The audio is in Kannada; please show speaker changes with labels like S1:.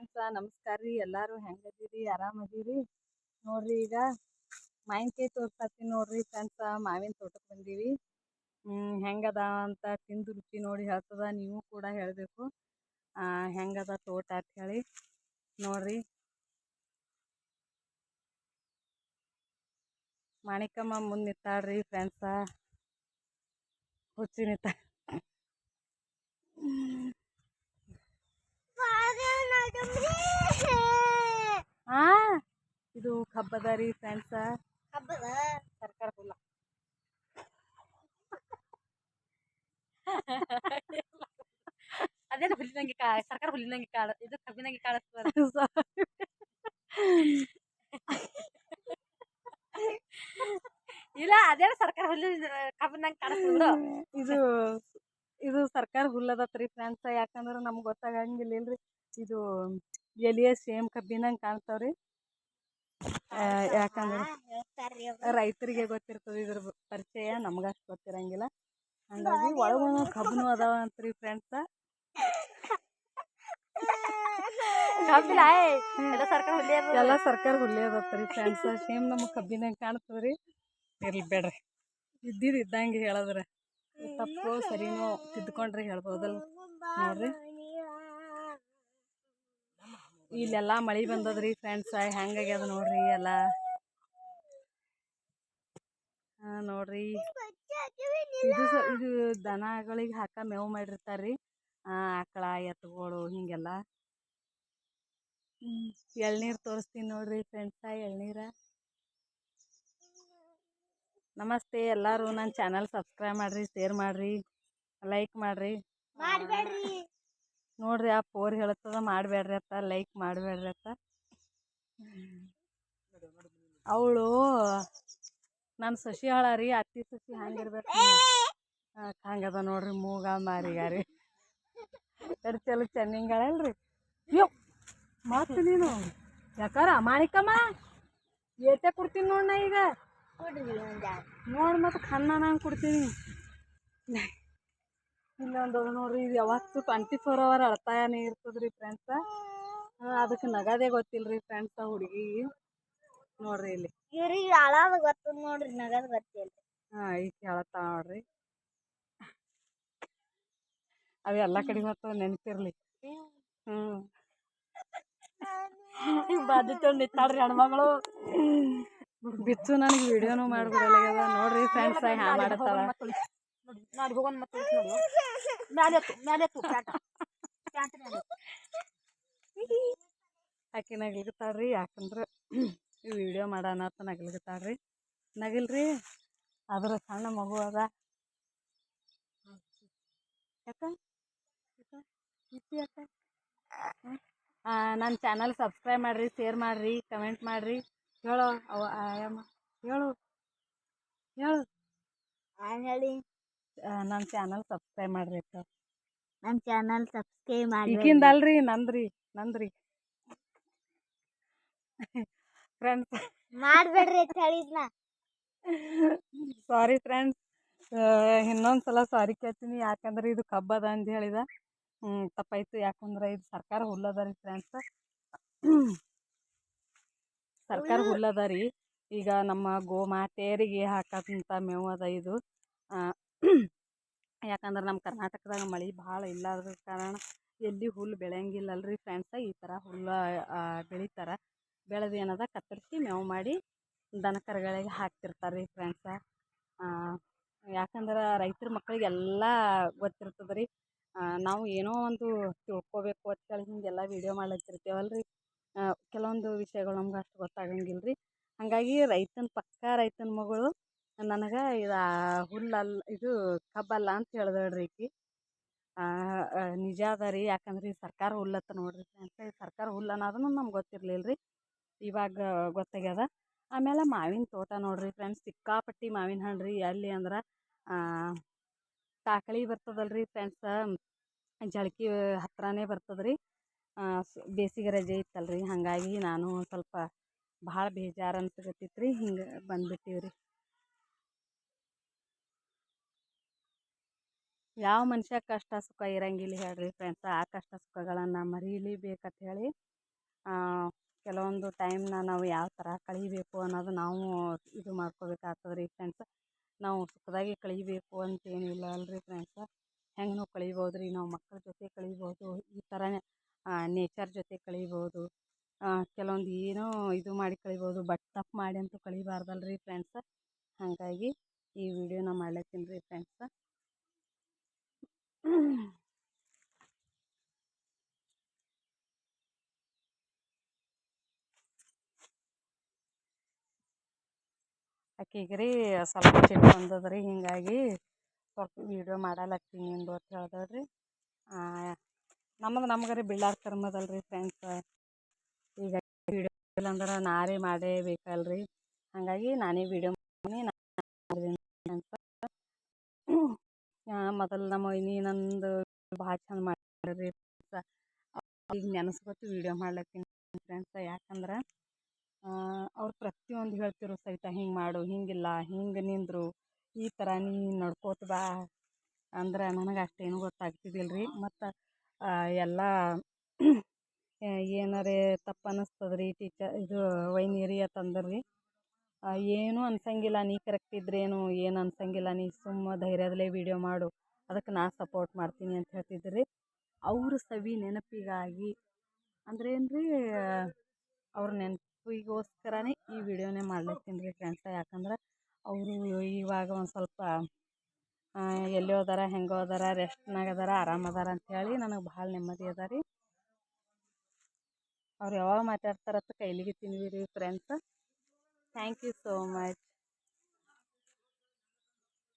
S1: ಫ್ರೆಂಡ್ಸ ನಮಸ್ಕಾರ ರೀ. ಎಲ್ಲರೂ ಹೆಂಗದೀರಿ ಆರಾಮದೀರಿ ನೋಡ್ರಿ ಈಗ ಮಾವಿನಕಾಯಿ ತೋರ್ಸತ್ತೀನಿ ನೋಡ್ರಿ ಫ್ರೆಂಡ್ಸ ಮಾವಿನ ತೋಟಕ್ಕೆ ಬಂದೀವಿ. ಹೆಂಗದ ಅಂತ ತಿಂದು ರುಚಿ ನೋಡಿ ಹೇಳ್ತದ, ನೀವು ಕೂಡ ಹೇಳಬೇಕು. ಹೆಂಗದ ತೋಟ ಅಂತ ಹೇಳಿ ನೋಡ್ರಿ. ಮಾಣಿಕಮ್ಮ ಮುಂದೆ ನಿಂತಾಳ್ರಿ ಫ್ರೆಂಡ್ಸ ಹುಚ್ಚಿ ನಿಂತ ಹಾ ಇದು ಕಬ್ಬದ ರೀ ಫ್ರೆಂಡ್ಸ ಸರ್ಕಾರ ಹುಲ್ಲ
S2: ಅದೇನು ಹುಲ್ಲಿನಂಗೆ ಕಾ ಸರ್ಕಾರ ಹುಲ್ಲಿನಂಗೆ ಕಾಳ ಇದು ಕಬ್ಬಿನಂಗೆ ಕಾಣಿಸ್ತದ ಇಲ್ಲ ಅದೇನು ಸರ್ಕಾರ ಹುಲ್ಲು ಕಬ್ಬಿನಂಗೆ ಕಾಣಿಸ್ತದ
S1: ಇದು ಇದು ಸರ್ಕಾರ ಹುಲ್ಲದತ್ರಿ ಫ್ರೆಂಡ್ಸ ಯಾಕಂದ್ರೆ ನಮ್ಗೆ ಗೊತ್ತಾಗಂಗಿಲ್ಲ ಇಲ್ರಿ. ಇದು ಎಲಿಯ ಸೇಮ್ ಕಬ್ಬಿನಂಗೆ ಕಾಣ್ತಾವ್ರಿ. ಯಾಕಂದ್ರೆ ರೈತರಿಗೆ ಗೊತ್ತಿರ್ತದೆ ಇದ್ರ ಪರಿಚಯ ನಮ್ಗಷ್ಟು ಗೊತ್ತಿರಂಗಿಲ್ಲ. ಹಂಗಾಗಿ ಒಳಗೂ ಕಬ್ಬನು ಅದಾವ ಅಂತ್ರಿ ಫ್ರೆಂಡ್ಸ
S2: ಕಬ್ಬಿನ ಎಲ್ಲ ಸರ್ಕಾರ ಹುಲ್ಲಿ
S1: ಅದತ್ರಿ ಫ್ರೆಂಡ್ಸ್ ಸೇಮ್ ನಮ್ಗೆ ಕಬ್ಬಿನಂಗೆ ಕಾಣ್ತದ್ರಿ? ಇರ್ಲಿ ಬೇಡ್ರಿ. ಇದ್ದಿದ್ದು ಇದ್ದಂಗೆ ಹೇಳಿದ್ರೆ. ತಪ್ಪು ಸರಿನೋ ತಿದ್ಕೊಂಡ್ರೆ ಹೇಳ್ಬೋದಲ್ಲ ನೋಡ್ರಿ. ಇಲ್ಲೆಲ್ಲ ಮಳಿ ಬಂದದ್ರಿ ಫ್ರೆಂಡ್ಸ್ ಹೆಂಗಾಗ್ಯದ ನೋಡ್ರಿ ಎಲ್ಲ? ನೋಡ್ರಿ. ಇದು ಇದು ದನಗಳಿಗೆ ಹಾಕ ಮೇವು ಮಾಡಿರ್ತಾರ್ರಿ. ಆಕಳ, ಎತ್ತುಗಳು ಹಿಂಗೆಲ್ಲ. ಎಳ್ನೀರು ತೋರಿಸ್ತೀನಿ ನೋಡ್ರಿ ಫ್ರೆಂಡ್ಸ ಎಳ್ನೀರ. ನಮಸ್ತೆ ಎಲ್ಲರೂ ನನ್ನ ಚಾನಲ್ ಸಬ್ಸ್ಕ್ರೈಬ್ ಮಾಡ್ರಿ ಶೇರ್ ಮಾಡ್ರಿ ಲೈಕ್ ಮಾಡ್ರಿ. ನೋಡ್ರಿ ಆ ಪೋರ್ ಹೇಳ್ತದ ಮಾಡಬೇಡ್ರಿ ಅತ್ತ ಲೈಕ್ ಮಾಡಬೇಡ್ರಿ ಅತ್ತ ಅವಳು ನನ್ನ ಸಸಿ ಹಾಳ ಅತ್ತಿ ಸಸಿ ಹಂಗಿರ್ಬೇಕು ಹಂಗದ ನೋಡ್ರಿ ಮೂಗ ಮಾರಿಗಾರಿ. ಎಡ್ ಚಲೋ ಚೆನ್ನಿಂಗಳಲ್ರಿ ಯೋ ಮಾತು ನೀನು? ಯಾಕಾರ, ಮಾಣಿಕಮ್ಮ? ಏತೆ ಕೊಡ್ತೀನಿ ನೋಡ್ನ ಈಗ? ನೋಡ್ ಮತ್ತೆ ಖನ್ನ ನಾನು ಕೊಡ್ತೀನಿ. ಇಲ್ಲೊಂದು ಅದ ನೋಡ್ರಿ ಇದು ಯಾವತ್ತು ಟ್ವೆಂಟಿ ಫೋರ್ ಅವರ್ ಅಳ್ತಾನೆ ಇರ್ತದ್ರಿ ಫ್ರೆಂಡ್ಸ ಅದಕ್ಕೆ ನಗದೇ ಗೊತ್ತಿಲ್ರಿ ಫ್ರೆಂಡ್ಸ ಹುಡುಗಿ. ನೋಡ್ರಿ ಇಲ್ಲಿ.
S2: ಇವ್ರಿಗೆ ಅಳದ ಗೊತ್ತದ ನೋಡ್ರಿ ನಗದ ಗೊತ್ತಿಲ್ಲ
S1: ಹಾ ಈಗ ಹೇಳತ್ತ ನೋಡ್ರಿ. ಅವೆಲ್ಲ ಕಡೆ ಮತ್ತು ನೆನಪಿರ್ಲಿ. ಹ್ಮ್.
S2: ಬಾದಿತ್ತು ನಿಂತಾಳ್ರಿ ಹೆಣ್ಮಗಳು.
S1: ಬಿಚ್ಚು ನನಗೆ ವಿಡಿಯೋನು ಮಾಡ್ಬಿಡಲ್ಲ ನೋಡ್ರಿ ಫ್ರೆಂಡ್ಸ್ ಹ್ಯಾ ಮಾಡತ್ತಾಳ.
S2: ನೋಡಿ ಹೋಗೋಣ ಮತ್ತೆ ನೋಡಿ ಮ್ಯಾಲೆ ಎತ್ತು ಮ್ಯಾಲೆ ಎತ್ತು ಪ್ಯಾಂಟ್. ಪ್ಯಾಂಟ್ ಮ್ಯಾಲೆ.
S1: ಆಕೆ ನಗ್ಲಿಕತ್ತಾಳ್ರಿ ಯಾಕಂದ್ರೆ ಈ ವಿಡಿಯೋ ಮಾಡೋಣ ಅಂತ ನಗ್ಲಿಕತ್ತಾಳ್ರಿ ನಗಿಲ್ರಿ ಅದ್ರ ಸಣ್ಣ ಮಗು ಅದ. ಯಾಕ? ಯಾಕ? ನನ್ನ ಚಾನಲ್ ಸಬ್ಸ್ಕ್ರೈಬ್ ಮಾಡಿರಿ ಶೇರ್ ಮಾಡಿರಿ ಕಮೆಂಟ್ ಮಾಡಿರಿ. ಹೇಳೋ ಅವ ಆಯಮ್ಮ ಹೇಳು. ಹೇಳು.
S2: ಹೇಳಿ.
S1: ನನ್ನ ಚಾನಲ್ ಸಬ್ಸ್ಕ್ರೈಬ್ ಮಾಡ್ರಿ ಅಕ್ಕ
S2: ನಮ್ಮ ಚಾನಲ್ ಸಬ್ಸ್ಕ್ರೈಬ್ ಮಾಡಿ
S1: ಈಗಿಂದ ಅಲ್ರಿ ನಂದ್ರಿ ನಂದ್ರಿ. ಫ್ರೆಂಡ್ಸ್
S2: ಮಾಡ್ಬೇಡ್ರಿ ಅಂತ ಹೇಳಿದ್ನ.
S1: ಸಾರಿ ಫ್ರೆಂಡ್ಸ್ ಇನ್ನೊಂದು ಸಲ ಸಾರಿ ಕೇಳ್ತೀನಿ ಯಾಕಂದ್ರೆ ಇದು ಕಬ್ಬದ ಅಂತ ಹೇಳಿದ. ತಪ್ಪಾಯ್ತು ಯಾಕಂದ್ರೆ ಇದು ಸರ್ಕಾರ ಹುಲ್ಲದ ರೀ ಫ್ರೆಂಡ್ಸ್ ಸರ್ಕಾರ ಹುಲ್ಲದ ರೀ ಈಗ ನಮ್ಮ ಗೋಮಾತೆಯರಿಗೆ ಹಾಕಂತ ಮೇವು ಅದ ಇದು. ಯಾಕಂದ್ರೆ ನಮ್ಮ ಕರ್ನಾಟಕದಾಗ ಮಳೆ ಭಾಳ ಇಲ್ಲದ ಕಾರಣ ಎಲ್ಲಿ ಹುಲ್ಲು ಬೆಳೆಯಂಗಿಲ್ಲಲ್ರಿ ಫ್ರೆಂಡ್ಸ ಈ ಥರ ಹುಲ್ಲು ಬೆಳಿತಾರೆ. ಬೆಳೆದು ಏನದ ಕತ್ತರಿಸಿ ಮೇವು ಮಾಡಿ ದನ ಕರುಗಳಿಗೆ ಹಾಕ್ತಿರ್ತಾರೆ ರೀ ಫ್ರೆಂಡ್ಸ ಯಾಕಂದ್ರೆ ರೈತರ ಮಕ್ಕಳಿಗೆಲ್ಲ ಗೊತ್ತಿರ್ತದೆ ರೀ ನಾವು ಏನೋ ಒಂದು ತಿಳ್ಕೊಬೇಕು ಅಂತೇಳಿ ಹಿಂಗೆಲ್ಲ ವೀಡಿಯೋ ಮಾಡ್ಲತ್ತಿರ್ತೇವಲ್ಲ ರೀ ಕೆಲವೊಂದು ವಿಷಯಗಳು ನಮ್ಗೆ ಅಷ್ಟು ಗೊತ್ತಾಗಂಗಿಲ್ಲ ರೀ ಹಾಗಾಗಿ ರೈತನ ಪಕ್ಕ ರೈತನ ಮಗಳು ನನಗೆ ಇದು ಹುಲ್ಲಲ್ಲ ಇದು ಕಬ್ಬಲ್ಲ ಅಂತ ಹೇಳ್ದಳ್ರಿ ಈಕಿ. ನಿಜ ಅದ ರೀ. ಯಾಕಂದ್ರೆ ಈ ಸರ್ಕಾರ ಹುಲ್ಲತ್ತ ನೋಡ್ರಿ ಅಂತ ಸರ್ಕಾರ ಹುಲ್ಲು ಅನ್ನೋದನ್ನು ನಮ್ಗೆ ಗೊತ್ತಿರಲಿಲ್ಲ ರೀ ಇವಾಗ ಗೊತ್ತಾಗ್ಯದ. ಆಮೇಲೆ ಮಾವಿನ ತೋಟ ನೋಡ್ರಿ ಫ್ರೆಂಡ್ಸ್. ಸಿಕ್ಕಾಪಟ್ಟಿ ಮಾವಿನ ಹಣ್ಣು ರೀ ಎಲ್ಲಿ ಅಂದ್ರೆ ಕಾಕಳಿ ಬರ್ತದಲ್ರಿ ಫ್ರೆಂಡ್ಸ. ಜಳಕಿ ಹತ್ರನೇ ಬರ್ತದೆ ರೀ ಬೇಸಿಗೆ ರಜೆ ಇತ್ತಲ್ರಿ. ಹಾಗಾಗಿ ನಾನು ಸ್ವಲ್ಪ ಭಾಳ ಬೇಜಾರು ಅನ್ಸಕತ್ತಿತ್ತು ರೀ ಹಿಂಗೆ ಬಂದ್ಬಿಟ್ಟಿವಿ ಯಾವ ಮನುಷ್ಯ ಕಷ್ಟ ಸುಖ ಇರಂಗಿಲ್ಲ ಹೇಳ್ರಿ ಫ್ರೆಂಡ್ಸ್ ಆ ಕಷ್ಟ ಸುಖಗಳನ್ನು ಮರೀಲೇಬೇಕಂತ ಹೇಳಿ ಕೆಲವೊಂದು ಟೈಮ್ನ ನಾವು ಯಾವ ಥರ ಕಳೀಬೇಕು ಅನ್ನೋದು ನಾವು ಇದು ಮಾಡ್ಕೋಬೇಕಾಗ್ತದೆ ರೀ ಫ್ರೆಂಡ್ಸ್ ನಾವು ಸುಖದಾಗೆ ಕಳೀಬೇಕು ಅಂತೇನಿಲ್ಲ ಅಲ್ರಿ ಫ್ರೆಂಡ್ಸ್ ಹೆಂಗೆ ನಾವು ಕಳೀಬೋದು ರೀ ನಾವು ಮಕ್ಕಳ ಜೊತೆ ಕಳೀಬೋದು, ಈ ಥರನೇ ನೇಚರ್ ಜೊತೆ ಕಳೀಬೋದು ಕೆಲವೊಂದು ಏನೋ ಇದು ಮಾಡಿ ಕಳೀಬೋದು ಬಟ್ ತಪ್ಪು ಮಾಡಿ ಅಂತೂ ಕಳಿಬಾರ್ದಲ್ರಿ ಫ್ರೆಂಡ್ಸ್ ಹಾಗಾಗಿ ಈ ವಿಡಿಯೋನ ಮಾಡ್ಲತ್ತೀನಿ ರೀ ಫ್ರೆಂಡ್ಸ್ ಆಕೆಗೆ ರೀ ಸ್ವಲ್ಪ ಬಂದದ ರೀ ಹೀಗಾಗಿ ಸ್ವಲ್ಪ ವೀಡಿಯೋ ಮಾಡಲತ್ತೀನಿ ಎಂದು ಅಂತ ಹೇಳ್ದಳು ರೀ ನಮ್ಮದು ನಮ್ಗೆ ರೀ ಬಿಳ್ಳಾರ ರೀ ಫ್ರೆಂಡ್ಸ್ ಈಗ ವೀಡಿಯೋ ಇಲ್ಲಂದ್ರೆ ನಾರೇ ರೀ ಹಾಗಾಗಿ ನಾನೇ ವೀಡಿಯೋ ಮಾಡಿ ಮೊದಲು ನಮ್ಮ ವೈನಿ ನಂದು ಭಾಳ ಚಂದ ಮಾಡ್ಯಾರ ರೀ ಈಗ ನೆನೆಸ್ಕೊತು ವೀಡಿಯೋ ಮಾಡ್ಲತ್ತೀನಿ ಫ್ರೆಂಡ್ಸ್. ಯಾಕಂದ್ರೆ ಅವ್ರು ಪ್ರತಿಯೊಂದು ಹೇಳ್ತಿರು ಸಹಿತ ಹಿಂಗೆ ಮಾಡು, ಹಿಂಗಿಲ್ಲ, ಹಿಂಗೆ ನಿಂದ್ರು, ಈ ಥರ ನೀ ನಡ್ಕೋತ ಬಾ ಅಂದ್ರೆ ನನಗೆ ಅಷ್ಟೇನು ಗೊತ್ತಾಗ್ತಿದ್ದಿಲ್ಲ ರೀ ಮತ್ತು ಎಲ್ಲ ಏನಾರೇ ತಪ್ಪು ಅನ್ನಿಸ್ತದೆ ರೀ ಟೀಚರ್, ಇದು ವೈನಿರಿ ಅಂತಂದ್ರೆ ರೀ ಏನೂ ಅನ್ಸಂಗಿಲ್ಲ, ನೀ ಕರೆಕ್ಟ್ ಇದ್ರೇನು ಏನು ಅನ್ಸಂಗಿಲ್ಲ, ನೀ ಸುಮ್ಮ ಧೈರ್ಯದಲ್ಲೇ ವೀಡಿಯೋ ಮಾಡು, ಅದಕ್ಕೆ ನಾ ಸಪೋರ್ಟ್ ಮಾಡ್ತೀನಿ ಅಂತ ಹೇಳ್ತಿದ್ರು ಅವರು ಅವ್ರ ಸವಿ ನೆನಪಿಗಾಗಿ ಅಂದ್ರೆ ಏನು ರೀ ಅವ್ರ ನೆನಪಿಗೋಸ್ಕರನೇ ಈ ವಿಡಿಯೋನೇ ಮಾಡ್ಲತ್ತೀನಿ ರೀ ಫ್ರೆಂಡ್ಸ ಯಾಕಂದ್ರೆ ಅವರು ಇವಾಗ ಒಂದು ಸ್ವಲ್ಪ ಎಲ್ಲಿ ಹೋದಾರ, ಹೆಂಗೆ ಹೋದಾರ ರೆಸ್ಟ್ನಾಗ ಅದಾರ, ಆರಾಮ ಅದಾರ ಅಂಥೇಳಿ ನನಗೆ ಭಾಳ ನೆಮ್ಮದಿ ಅದ ರೀ. ಅವ್ರು ಯಾವಾಗ ಮಾತಾಡ್ತಾರತ್ತ ಕೈಲಿಗೆ ತಿನ್ವಿ ರೀ friends Thank you so much.